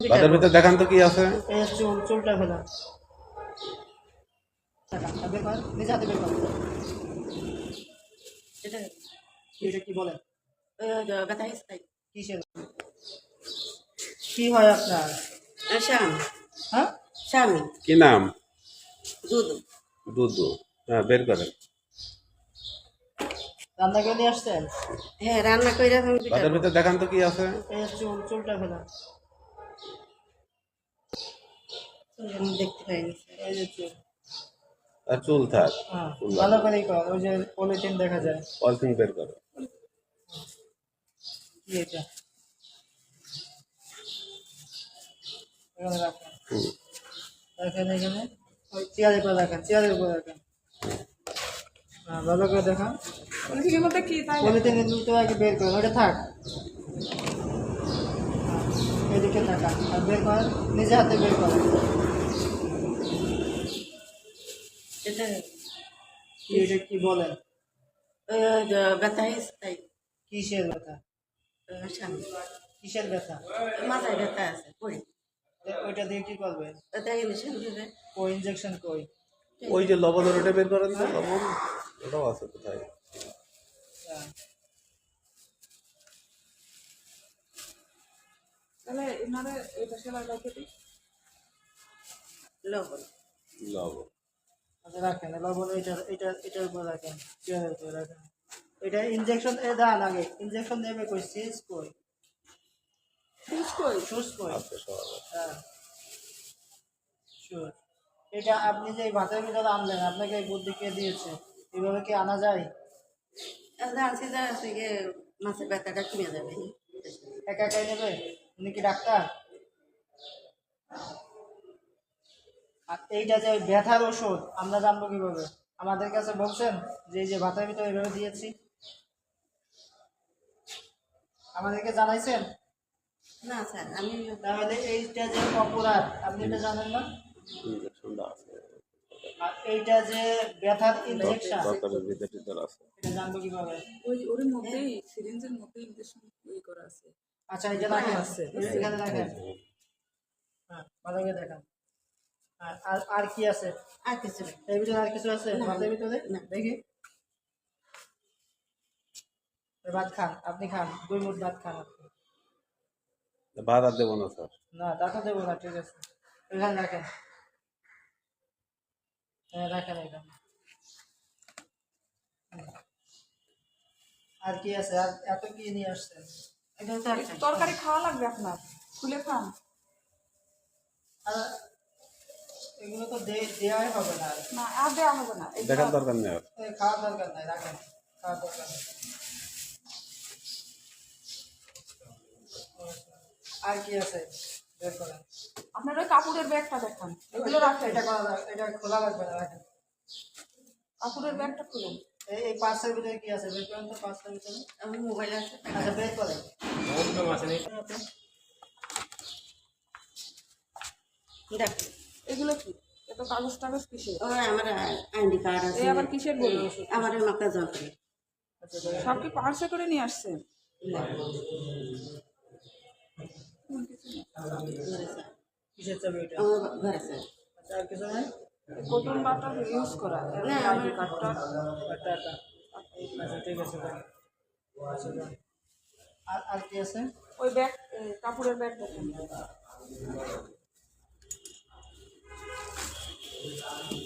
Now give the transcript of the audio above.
বাজার ভিতরে দেখান তো কি আছে। চুল চুলটা ফেলা কি হয় আপনার? শ্যাম। হ্যাঁ? স্বামী কি নাম? দুধ দুদু। হ্যাঁ বের করেন। রান্না করে নিয়ে আসছেন? হ্যাঁ রান্না করে আমি বাজার ভিতরে দেখান তো কি আছে। এই চুল চুলটা ফেলা আমি দেখতে পাইনি এই যে চুল। আর চুল থাক হ্যাঁ ভালো করেই কর ওই যে পলিথিন দেখা যায়। পলিথিন বের করো। কি এটা এখানে রাখেন রাখেন এখানে ওই চেয়ারের উপর রাখেন চেয়ারের উপর রাখেন হ্যাঁ ভালো করে দেখান। পলিথিনের মধ্যে কি তাই পলিথিনের দুটো আগে বের করেন ওটা থাক। হ্যাঁ, এদিকে থাকা আর বের করেন নিজে হাতে বের করেন। এটা কি এটা কি বলেন? ওই যে ব্যথা হয়েছে তাই। কিসের ব্যথা? কিসের ব্যথা? মাথায় ব্যথা আছে পড়ে এ- ওইটা দিয়ে কি করবেন? ওটা ইঞ্জেকশন দিবে। ও ইঞ্জেকশন কই? ওই যে লবণের ওটা বের করেন তো লবণ। ওটাও আছে কোথায়। তাহলে এনারে এটা সেলাই লাগিয়ে দিই লবণ। লবণ। আচ্ছা রাখেন লবণ এটা এটা এটার উপর রাখেন চেয়ারের উপর রাখেন? এটা ইঞ্জেকশন এ দান আগে ইঞ্জেকশন দেবে কই? সিজ কই? ফিস কই? সুস কই? আছে। হ্যাঁ. এটা আপনি যে ভাতের ভিতরে আনলেন আপনাকে এই বুদ্ধি কে দিয়েছে? এভাবে কি আনা যায়? আজকে যা মাছের ব্যথাটা কমে যাবে একা একাই নেবে? উনি কি ডাক্তার? আর এইটা যে ব্যথার ওষুধ আমরা জানব কীভাবে? আমাদের কাছে বলছেন যে এই যে ভাতের ভিতরে এভাবে দিয়েছি। আমাদেরকে জানাইছেন? না স্যার আমি তাহলে এইটা যে অপরাধ আপনি এটা জানেন না? আর এইটা যে ব্যথার ইনজেকশন এটা জানব কীভাবে? ওই ওর মধ্যেই সিরিঞ্জের ইনজেকশন ইয়ে করা আছে। আচ্ছা এটা রাখেন। এখানে রাখেন। হ্যাঁ ভালো করে দেখান। আর কি আছে? আর কিছু। এর ভিতরে আর কিছু আছে। ভাতের ভিতরে? না। দেখি। ভাত খান আপনি খান। দুই মুঠ ভাত খান আপনি। ভাত আর দেবো না স্যার। না তা দেবো না ঠিক আছে। এখানে রাখেন। হ্যাঁ রাখেন এখানে। আর কি আছে? আর এত কি নিয়ে আসছেন? তরকারি তরকারি খাওয়া লাগবে আপনার। খুলে খান। আর এগুলো তো দে- দেওয়াই হবে না আর। না আর দেওয়া হবে না এই দেখার দরকার নেই আর। এই খাওয়ার দরকার নাই রাখেন খাওয়ার দরকার নেই। আর কি আছে? বের করেন। আপনার ওই কাপড়ের ব্যাগটা দেখান। এগুলো রাখেন এটা করা যাক- এটা খোলা রাখবে না রাখেন। কাপড়ের ব্যাগটা খুলুন। এই এই পার্সের ভিতরে কি আছে? বের করেন তো পার্সের ভিতরে। আমার মোবাইল আছে। আচ্ছা বের করেন। দেখ এগুলো কি? এত কাগজ টাগজ কিসের? ও আমার আইডি কার্ড আছে। এই আবার কিসের বই? আমার মাথা যন্ত্রী সব কি পার্সে করে নিয়ে আসছেন? কিসের চাবি ঘরে আচ্ছা আর কিছু নাই? কটন বাটার ইউজ করা। না, আইডি কার্ডটা। আচ্ছা ঠিক আছে। আচ্ছা আর আর কি আছে? ওই ব্যাগ কাপড়ের ব্যাগ দেখেন। Thank you.